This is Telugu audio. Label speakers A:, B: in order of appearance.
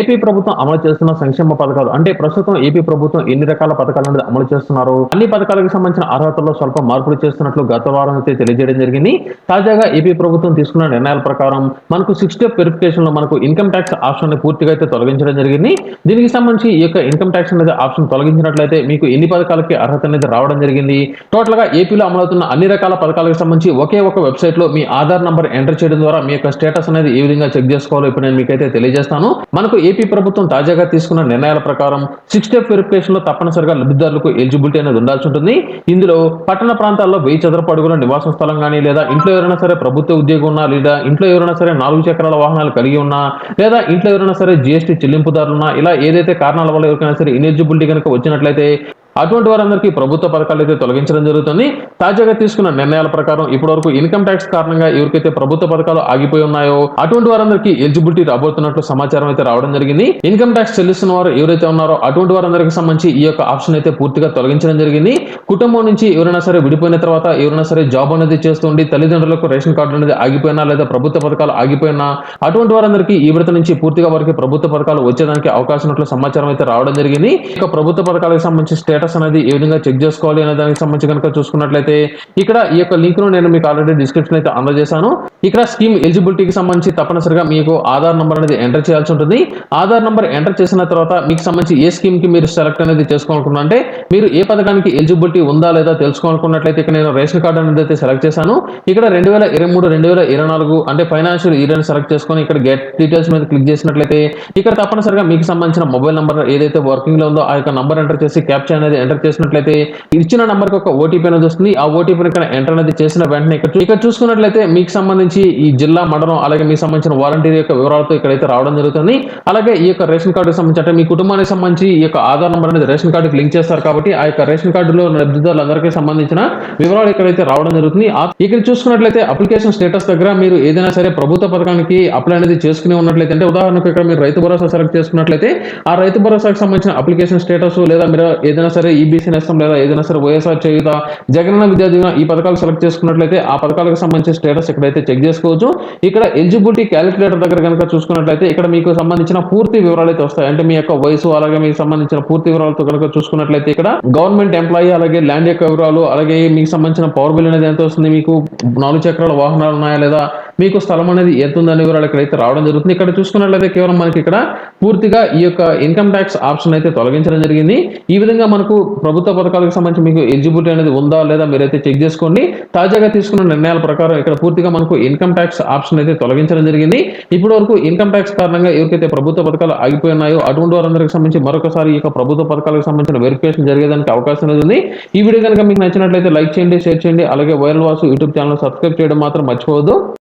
A: ఏపీ ప్రభుత్వం అమలు చేస్తున్న సంక్షేమ పథకాలు అంటే ప్రస్తుతం ఏపీ ప్రభుత్వం ఎన్ని రకాల పథకాలు అనేది అమలు చేస్తున్నారు? అన్ని పథకాలకు సంబంధించిన అర్హతల్లో స్వల్ప మార్పులు చేస్తున్నట్లు గత వారం అయితే తెలియజేయడం జరిగింది. తాజాగా ఏపీ ప్రభుత్వం తీసుకున్న నిర్ణయాల ప్రకారం మనకు సిక్స్ స్టెప్ వెరిఫికేషన్లో మనకు ఇన్కమ్ ట్యాక్స్ ఆప్షన్ పూర్తిగా అయితే తొలగించడం జరిగింది. దీనికి సంబంధించి ఈ యొక్క ఇన్కమ్ ట్యాక్స్ అనేది ఆప్షన్ తొలగించినట్లయితే మీకు ఎన్ని పథకాలకి అర్హత అనేది రావడం జరిగింది. టోటల్గా ఏపీలో అమలవుతున్న అన్ని రకాల పథకాలకు సంబంధించి ఒకే ఒక వెబ్సైట్లో మీ ఆధార్ నంబర్ ఎంటర్ చేయడం ద్వారా మీ యొక్క స్టేటస్ అనేది ఏ విధంగా చెక్ చేసుకోవాలో ఇప్పుడు నేను మీకైతే తెలియజేస్తాను. మనకు ఏపీ ప్రభుత్వం తాజాగా తీసుకున్న నిర్ణయాల ప్రకారం సిక్స్ స్టెప్ వెరిఫికేషన్లో తప్పనిసరిగా లబ్ధిదారులకు ఎలిజిబిలిటీ అనేది ఉండాల్సి ఉంటుంది. ఇందులో పట్టణ ప్రాంతాల్లో వెయ్యి చదరపు అడుగుల నివాసం స్థలం కానీ లేదా ఇంట్లో ఎవరైనా సరే ప్రభుత్వ ఉద్యోగం ఉన్నా లేదా ఇంట్లో ఎవరైనా సరే నాలుగు చక్రాల వాహనాలు కలిగి ఉన్నా లేదా ఇంట్లో ఎవరైనా సరే జిఎస్టీ చెల్లింపుదారులున్నా ఇలా ఏదైతే కారణాల వల్ల ఎవరికైనా సరే ఇనెలిజిబిలిటీ కనుక వచ్చినట్లయితే అటువంటి వారందరికీ ప్రభుత్వ పథకాలు అయితే తొలగించడం జరుగుతుంది. తాజాగా తీసుకున్న నిర్ణయాల ప్రకారం ఇప్పటి వరకు ఇన్కమ్ ట్యాక్స్ కారణంగా ఎవరికైతే ప్రభుత్వ పథకాలు ఆగిపోయి ఉన్నాయో అటువంటి వారందరికీ ఎలిజిబిలిటీ రాబోతున్నట్లు సమాచారం అయితే రావడం జరిగింది. ఇన్కమ్ ట్యాక్స్ చెల్లిస్తున్న వారు ఎవరైతే ఉన్నారో అటువంటి వారందరికీ సంబంధించి ఈ యొక్క ఆప్షన్ అయితే పూర్తిగా తొలగించడం జరిగింది. కుటుంబం నుంచి ఎవరైనా సరే విడిపోయిన తర్వాత ఎవరైనా సరే జాబ్ అనేది చేస్తుండి తల్లిదండ్రులకు రేషన్ కార్డు అనేది ఆగిపోయినా లేదా ప్రభుత్వ పథకాలు ఆగిపోయినా అటువంటి వారందరికీ ఈ విడత నుంచి పూర్తిగా వారికి ప్రభుత్వ పథకాలు వచ్చేదానికి అవకాశం ఉన్నట్లు సమాచారం అయితే రావడం జరిగింది. ఇక ప్రభుత్వ పథకాలకు సంబంధించి స్టేటస్ అనేది ఏ విధంగా చెక్ చేసుకోవాలి అనే దానికి సంబంధించి కనుక చూసుకున్నట్లయితే ఇక్కడ ఈ యొక్క లింక్ను నేను మీకు ఆల్రెడీ డిస్క్రిప్షన్ అయితే అందజేశాను. ఇక్కడ స్కీమ్ ఎలిజిబిలిటీకి సంబంధించి తప్పనిసరిగా మీకు ఆధార్ నంబర్ అనేది ఎంటర్ చేయాల్సి ఉంటుంది. ఆధార్ నంబర్ ఎంటర్ చేసిన తర్వాత మీకు సంబంధించి ఏ స్కీమ్కి మీరు సెలెక్ట్ అనేది చేసుకోవాలనుకున్నా అంటే మీరు ఏ పథకానికి ఎలిజిబిలిటీ ఉందా లేదా తెలుసుకోవాలనుకున్నట్లయితే ఇక్కడ నేను రేషన్ కార్డు అనేది అయితే సెలెక్ట్ చేశాను. ఇక్కడ రెండు వేల ఇరవై మూడు రెండు వేల ఇరవై నాలుగు అంటే ఫైనాన్షియల్ ఇయర్ అని సెలెక్ట్ చేసుకొని ఇక్కడ గెట్ డీటెయిల్స్ మీద క్లిక్ చేసినట్లయితే ఇక్కడ తప్పనిసరిగా మీకు సంబంధించిన మొబైల్ నంబర్ ఏదైతే వర్కింగ్లో ఉందో ఆ యొక్క నంబర్ ఎంటర్ చేసి క్యాప్చర్ అనేది ఎంటర్ చేసినట్లయితే ఇచ్చిన నంబర్కి ఒక ఓటీపీ అనేది వస్తుంది. ఆ ఓటీపీ ఇక్కడ ఎంటర్ అనేది చేసిన వెంటనే ఇక్కడ ఇక్కడ చూసుకున్నట్లయితే మీకు సంబంధించి ఈ జిల్లా మండలం అలాగే మీకు సంబంధించిన వాలంటీర్ యొక్క వివరాలతో ఇక్కడైతే రావడం జరుగుతుంది. అలాగే ఈ యొక్క రేషన్ కార్డుకి సంబంధించి అంటే మీ కుటుంబానికి సంబంధించి ఈ యొక్క ఆధార్ నంబర్ అనేది రేషన్ కార్డుకి లింక్ చేస్తారు కాబట్టి ఆ యొక్క రేషన్ కార్డులో లబ్ధిదారులందరికీ సంబంధించిన వివరాలు ఇక్కడైతే రావడం జరుగుతుంది. ఇక్కడ చూసుకున్నట్లయితే అప్లికేషన్ స్టేటస్ దగ్గర మీరు ఏదైనా సరే ప్రభుత్వ పథకానికి అప్లై అనేది చేసుకుని ఉన్నట్లయితే అంటే ఉదాహరణకు ఇక్కడ మీరు రైతు భరోసా సెలెక్ట్ చేసుకున్నట్లయితే ఆ రైతు భరోసాకి సంబంధించిన అప్లికేషన్ స్టేటస్ లేదా మీరు ఏదైనా సరే ఈబీసీ నేస్తం లేదా ఏదైనా సరే వైఎస్ఆర్ చేయుత జగనన్న విద్యా దీవెన ఈ పథకాలు సెలెక్ట్ చేసుకున్నట్లయితే ఆ పథకాలకు సంబంధించిన స్టేటస్ ఇక్కడైతే చెక్ చేసుకోవచ్చు. ఇక్కడ ఎలిజిబిలిటీ క్యాలిక్యులేటర్ దగ్గర కనుక చూసుకున్నట్లయితే ఇక్కడ మీకు సంబంధించిన పూర్తి వివరాలు అయితే వస్తాయి. అంటే మీ యొక్క వయసు అలాగే మీకు సంబంధించిన పూర్తి వివరాలతో కనుక చూసుకున్నట్లయితే ఇక్కడ గవర్నమెంట్ ఎంప్లాయీ అలాగే ల్యాండ్ యొక్క వివరాలు అలాగే మీకు సంబంధించిన పవర్ బిల్ అనేది ఎంత వస్తుంది? మీకు నాలుగు చక్రాల వాహనాలు ఉన్నాయా లేదా? మీకు స్థలం అనేది ఎంత ఉందనే వివరాలు ఇక్కడైతే రావడం జరుగుతుంది. ఇక్కడ చూసుకున్నట్లయితే కేవలం మనకి ఇక్కడ పూర్తిగా ఈ యొక్క ఇన్కమ్ ట్యాక్స్ ఆప్షన్ అయితే తొలగించడం జరిగింది. ఈ విధంగా మనకు ప్రభుత్వ పథకాలకు సంబంధించి మీకు ఎలిజిబిలిటీ అనేది ఉందా లేదా మీరైతే చెక్ చేసుకోండి. తాజాగా తీసుకున్న నిర్ణయాల ప్రకారం ఇక్కడ పూర్తిగా మనకు ఇన్కమ్ ట్యాక్స్ ఆప్షన్ అయితే తొలగించడం జరిగింది. ఇప్పటి వరకు ఇన్కమ్ ట్యాక్స్ కారణంగా ఎవరికైతే ప్రభుత్వ పథకాలు ఆగిపోయినాయో అటువంటి వారందరికి సంబంధించి మరొకసారి ఈ యొక్క ప్రభుత్వ పథకాలకు సంబంధించిన వెరిఫికేషన్ జరిగేదానికి అవకాశం అనేది ఉంది. ఈ వీడియో కనుక మీకు నచ్చినట్లయితే లైక్ చేయండి షేర్ చేయండి. అలాగే viral Vasu YouTube channel subscribe చేయడం మాత్రం మర్చిపోవద్దు.